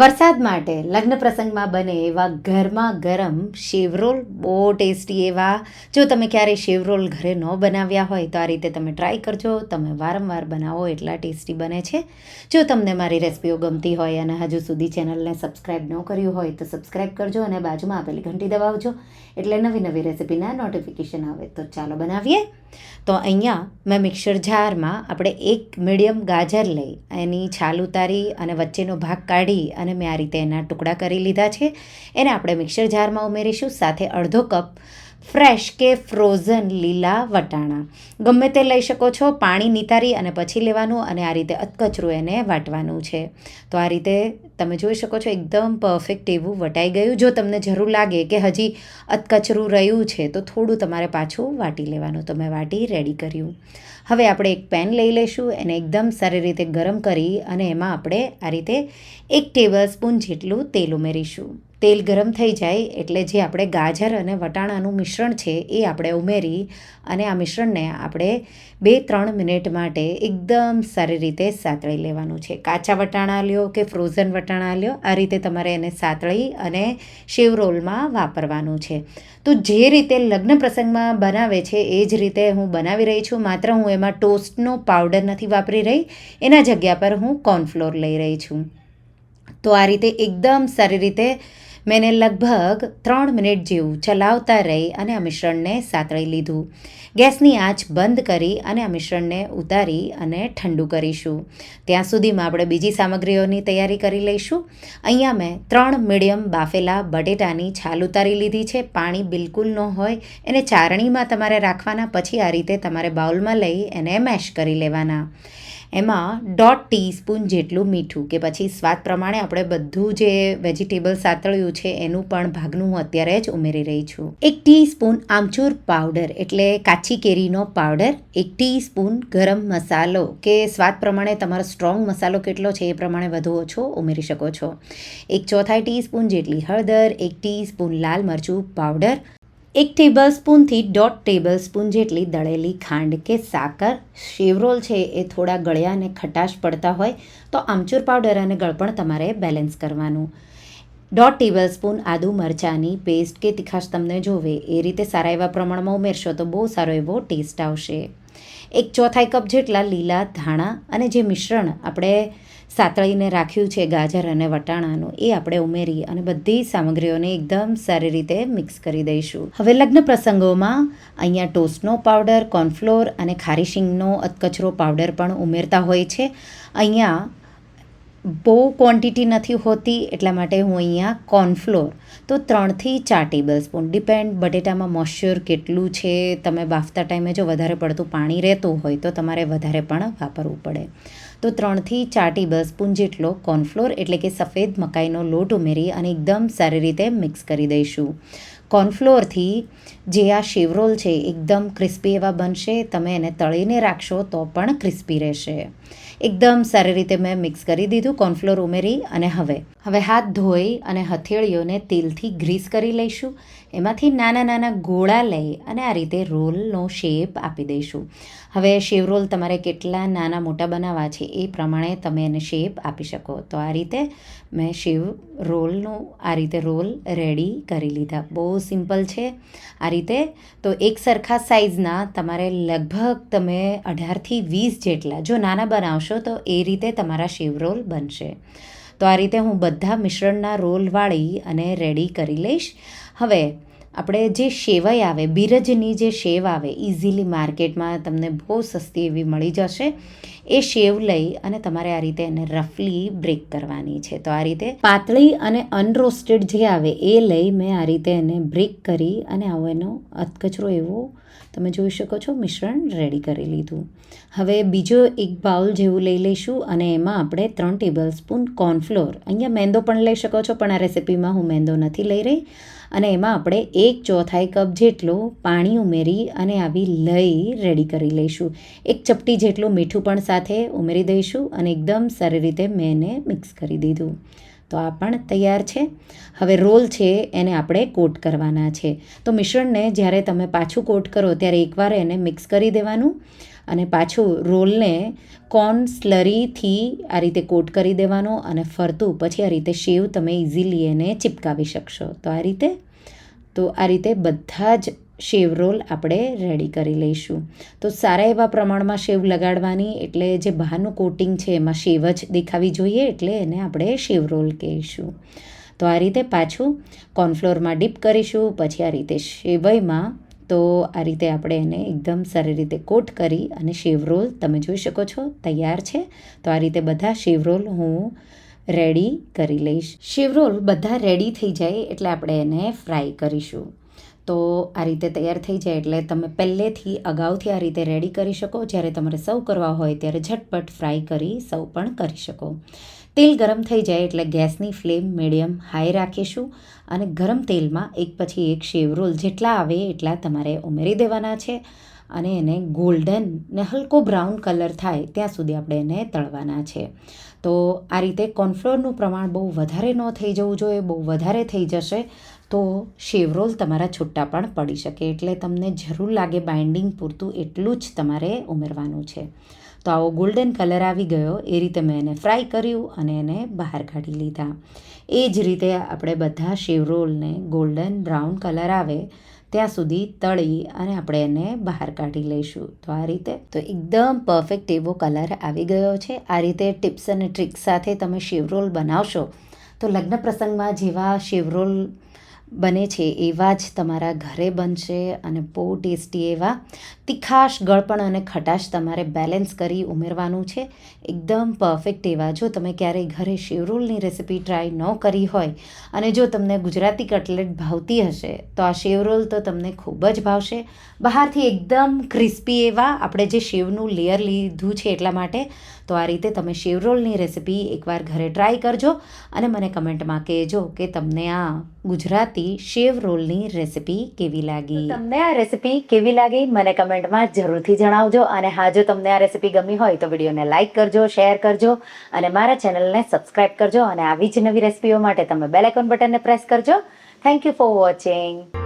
વરસાદ માટે લગ્ન પ્રસંગમાં બને એવા ગરમા ગરમ શેવરોલ, બહુ ટેસ્ટી એવા. જો તમે ક્યારેય શેવરોલ ઘરે ન બનાવ્યા હોય તો આ રીતે તમે ટ્રાય કરજો. તમે વારંવાર બનાવો એટલા ટેસ્ટી બને છે. જો તમને મારી રેસિપીઓ ગમતી હોય અને હજુ સુધી ચેનલને સબસ્ક્રાઈબ ન કર્યું હોય તો સબસ્ક્રાઈબ કરજો અને બાજુમાં આપેલી ઘંટી દબાવજો. એટલે નવી નવી રેસિપીના નોટિફિકેશન આવે તો ચાલો બનાવીએ. તો અહીંયા મેં મિક્સર જારમાં આપણે એક મીડિયમ ગાજર લઈ, એની છાલ ઉતારી અને વચ્ચેનો ભાગ કાઢી અને મેં આ રીતે એના ટુકડા કરી લીધા છે. એને આપણે મિક્સર જારમાં ઉમેરીશું, સાથે અડધો કપ ફ્રેશ કે ફ્રોઝન લીલા વટાણા. ગમે તે લઈ શકો છો, પાણી નિતારી અને પછી લેવાનું અને આ રીતે અધકચરું એને વાટવાનું છે. તો આ રીતે તમે જોઈ શકો છો, એકદમ પરફેક્ટ એવું વટાઈ ગયું. જો તમને જરૂર લાગે કે હજી અધકચરું રહ્યું છે, તો થોડું તમારે પાછું વાટી લેવાનું. તો મેં વાટી રેડી કર્યું. હવે આપણે એક પેન લઈ લઈશું, એને એકદમ સારી રીતે ગરમ કરી અને એમાં આપણે આ રીતે એક ટેબલ સ્પૂન જેટલું તેલ ઉમેરીશું. તેલ ગરમ થઈ જાય એટલે જે આપણે ગાજર અને વટાણાનું મિશ્રણ છે એ આપણે ઉમેરી અને આ મિશ્રણને આપણે બે ત્રણ મિનિટ માટે એકદમ સારી રીતે સાતળી લેવાનું છે. કાચા વટાણા લ્યો કે ફ્રોઝન વટાણા લ્યો, આ રીતે તમારે એને સાતળી અને શેવ રોલમાં વાપરવાનું છે. તો જે રીતે લગ્ન પ્રસંગમાં બનાવે છે એ જ રીતે હું બનાવી રહી છું. માત્ર હું એમાં ટોસ્ટનો પાવડર નથી વાપરી રહી, એના જગ્યા પર હું કોર્નફ્લોર લઈ રહી છું. તો આ રીતે એકદમ સારી રીતે મેં લગભગ ત્રણ મિનિટ જેવું ચલાવતા રહી અને આ મિશ્રણને સાતળી લીધું. ગેસની આંચ બંધ કરી અને આ મિશ્રણને ઉતારી અને ઠંડુ કરીશું. ત્યાં સુધીમાં આપણે બીજી સામગ્રીઓની તૈયારી કરી લઈશું. અહીંયા મેં ત્રણ મીડિયમ બાફેલા બટેટાની છાલ ઉતારી લીધી છે. પાણી બિલકુલ ન હોય, એને ચારણીમાં તમારે રાખવાના, પછી આ રીતે તમારે બાઉલમાં લઈ એને મેશ કરી લેવાના. એમાં દોઢ ટીસ્પૂન જેટલું મીઠું, કે પછી સ્વાદ પ્રમાણે આપણે બધું જે વેજીટેબલ સાતળ્યું છે એનું પણ ભાગનું હું અત્યારે જ ઉમેરી રહી છું. એક ટીસ્પૂન આમચૂર પાવડર, એટલે કાચી કેરીનો પાવડર, એક ટીસ્પૂન ગરમ મસાલો, કે સ્વાદ પ્રમાણે તમારો સ્ટ્રોંગ મસાલો કેટલો છે એ પ્રમાણે વધુ ઓછો ઉમેરી શકો છો. એક ચોથાઈ ટીસ્પૂન જેટલી હળદર, એક ટીસ્પૂન લાલ મરચું પાવડર એક ટેબલ સ્પૂનથી દોઢ ટેબલ સ્પૂન જેટલી દળેલી ખાંડ કે સાકર. શેવરોલ છે એ થોડા ગળ્યા અને ખટાશ પડતા હોય તો આમચૂર પાવડર અને ગળપણ તમારે બેલેન્સ કરવાનું. દોઢ ટેબલ સ્પૂન આદુ મરચાંની પેસ્ટ કે તીખાશ તમને જોવે એ રીતે સારા એવા પ્રમાણમાં ઉમેરશો તો બહુ સારો એવો ટેસ્ટ આવશે. એક ચોથાઈ કપ જેટલા લીલા ધાણા અને જે મિશ્રણ આપણે સાતળીને રાખ્યું છે ગાજર અને વટાણાનું, એ આપણે ઉમેરી અને બધી સામગ્રીઓને એકદમ સારી રીતે મિક્સ કરી દઈશું. હવે લગ્ન પ્રસંગોમાં અહીંયા ટોસ્ટનો પાવડર, કોર્નફ્લોર અને ખારી શીંગનો અધકચરો પાવડર પણ ઉમેરતા હોય છે. અહીંયા બહુ ક્વોન્ટિટી નથી હોતી, એટલા માટે હું અહીંયા કોર્નફ્લોર. તો ત્રણથી ચાર ટેબલ સ્પૂન ડિપેન્ડ બટેટામાં મોઇશ્ચર કેટલું છે, તમે બાફતા ટાઈમે જો વધારે પડતું પાણી રહેતું હોય તો તમારે વધારે પણ વાપરવું પડે. તો ત્રણથી ચાર ટેબલ સ્પૂન જેટલો કોર્નફ્લોર એટલે કે સફેદ મકાઈનો લોટ ઉમેરી અને એકદમ સારી રીતે મિક્સ કરી દઈશું. કોર્નફ્લોરથી જે આ શેવરોલ છે એકદમ ક્રિસ્પી એવા બનશે, તમે એને તળીને રાખશો તો પણ ક્રિસ્પી રહેશે. એકદમ સારી રીતે મેં મિક્સ કરી દીધું, કોર્નફ્લોર ઉમેરી અને હવે. હવે હાથ ધોઈ અને હથેળીઓને તેલથી ગ્રીસ કરી લઈશું. એમાંથી નાના નાના ગોળા લઈ અને આ રીતે રોલનો શેપ આપી દઈશું. હવે શેવરોલ તમારે કેટલા નાના મોટા બનાવવા છે એ પ્રમાણે તમે એને શેપ આપી શકો. તો આ રીતે મેં શેવ રોલનું આ રીતે રોલ રેડી કરી લીધા. બહુ સિમ્પલ છે આ રીતે. તો એક સરખા સાઇઝના તમારે લગભગ તમે અઢારથી વીસ જેટલા જો નાના બનાવશો તો એ રીતે તમારા શેવ રોલ બનશે. તો આ રીતે હું બધા મિશ્રણના રોલ વાળી અને રેડી કરી લઈશ. હવે આપણે જે સેવાઈ આવે, બિરજની જે શેવ આવે ઇઝીલી માર્કેટમાં તમને બહુ સસ્તી એવી મળી જશે. એ શેવ લઈ અને તમારે આ રીતે એને રફલી બ્રેક કરવાની છે. તો આ રીતે પાતળી અને અનરોસ્ટેડ જે આવે એ લઈ મેં આ રીતે એને બ્રેક કરી અને આવો એનો અધકચરો એવો તમે જોઈ શકો છો મિશ્રણ રેડી કરી લીધું. હવે બીજો એક બાઉલ જેવું લઈ લઈશું અને એમાં આપણે ત્રણ ટેબલ સ્પૂન કોર્નફ્લોર અહીંયા મેંદો પણ લઈ શકો છો, પણ આ રેસિપીમાં હું મેંદો નથી લઈ રહી. અને એમાં આપણે એક ચોથાઈ કપ જેટલું પાણી ઉમેરી અને આવી લઈ રેડી કરી લઈશું. એક ચપટી જેટલું મીઠું પણ સાથે ઉમેરી દઈશું અને એકદમ સારી રીતે મેં એને મિક્સ કરી દીધું. તો આ પણ તૈયાર છે. હવે રોલ છે એને આપણે કોટ કરવાના છે. તો મિશ્રણને જ્યારે તમે પાછું કોટ કરો ત્યારે એકવાર એને મિક્સ કરી દેવાનું અને પાછું રોલને કોર્ન સ્લરીથી આ રીતે કોટ કરી દેવાનો અને ફરતું. પછી આ રીતે શેવ તમે ઇઝીલી એને ચિપકાવી શકશો. તો આ રીતે, તો આ રીતે બધા જ શેવ રોલ આપણે રેડી કરી લઈશું. તો સારા એવા પ્રમાણમાં શેવ લગાડવાની એટલે જે બહારનું કોટિંગ છે એમાં શેવ જ દેખાવી જોઈએ એટલે એને આપણે શેવ રોલ કહીશું. તો આ રીતે પાછું કોર્નફ્લોરમાં ડીપ કરીશું, પછી આ રીતે શેવઈમાં તો આ રીતે આપણે એને એકદમ સારી રીતે કોટ કરી અને શેવ રોલ તમે જોઈ શકો છો તૈયાર છે. તો આ રીતે બધા શેવ રોલ હું રેડી કરી લઈશ. શેવ રોલ બધા રેડી થઈ જાય એટલે આપણે એને ફ્રાય કરીશું. તો આ રીતે તૈયાર થઈ જાય એટલે તમે પહેલેથી અગાઉથી આ રીતે રેડી કરી શકો. જ્યારે તમારે સર્વ કરવા હોય ત્યારે ઝટપટ ફ્રાય કરી સર્વ પણ કરી શકો. તેલ ગરમ થઈ જાય એટલે ગેસની ફ્લેમ મીડિયમ હાઈ રાખીશું અને ગરમ તેલમાં એક પછી એક શેવરોલ જેટલા આવે એટલા તમારે ઉમેરી દેવાના છે અને એને ગોલ્ડન ને હલકો બ્રાઉન કલર થાય ત્યાં સુધી આપણે એને તળવાના છે. તો આ રીતે કોર્નફ્લોરનું પ્રમાણ બહુ વધારે ન થઈ જવું જોઈએ, બહુ વધારે થઈ જશે, તો શેવરોલ તમારા છૂટા પણ પડી શકે. એટલે તમને જરૂર લાગે બાઇન્ડિંગ પૂરતું એટલું જ તમારે ઉમેરવાનું છે. તો આવો ગોલ્ડન કલર આવી ગયો, એ રીતે મેં એને ફ્રાય કર્યું અને એને બહાર કાઢી લીધા. એ જ રીતે આપણે બધા શેવરોલને ગોલ્ડન બ્રાઉન કલર આવે ત્યાં સુધી તળી અને આપણે એને બહાર કાઢી લઈશું. તો આ રીતે તો એકદમ પરફેક્ટ એવો કલર આવી ગયો છે. આ રીતે ટિપ્સ અને ટ્રિક્સ સાથે તમે શેવરોલ બનાવશો તો લગ્ન પ્રસંગમાં જેવા શેવરોલ બને છે એવા જ તમારા ઘરે બનશે અને બહુ ટેસ્ટી એવા તીખાશ, ગળપણ અને ખટાશ તમારે બેલેન્સ કરી ઉમેરવાનું છે. એકદમ પરફેક્ટ એવા. જો તમે ક્યારેય ઘરે શેવરોલની રેસિપી ટ્રાય ન કરી હોય અને જો તમને ગુજરાતી કટલેટ ભાવતી હશે, તો આ શેવરોલ તો તમને ખૂબ જ ભાવશે. બહારથી એકદમ ક્રિસ્પી એવા આપણે જે શેવનું લેયર લીધું છે એટલા માટે તો આ રીતે તમે શેવરોલની રેસિપી એકવાર ઘરે ટ્રાય કરજો અને મને કમેન્ટમાં કહેજો કે તમને આ ગુજરાતી શેવરોલની રેસિપી કેવી લાગી. તમને આ રેસિપી કેવી લાગી મને કમેન્ટમાં જરૂરથી જણાવજો અને હા, જો તમને આ રેસિપી ગમી હોય તો વિડીયોને લાઇક કરજો, શેર કરજો અને મારા ચેનલને સબસ્ક્રાઇબ કરજો અને આવી જ નવી રેસિપીઓ માટે તમે બેલ બટનને પ્રેસ કરજો. Thank you for watching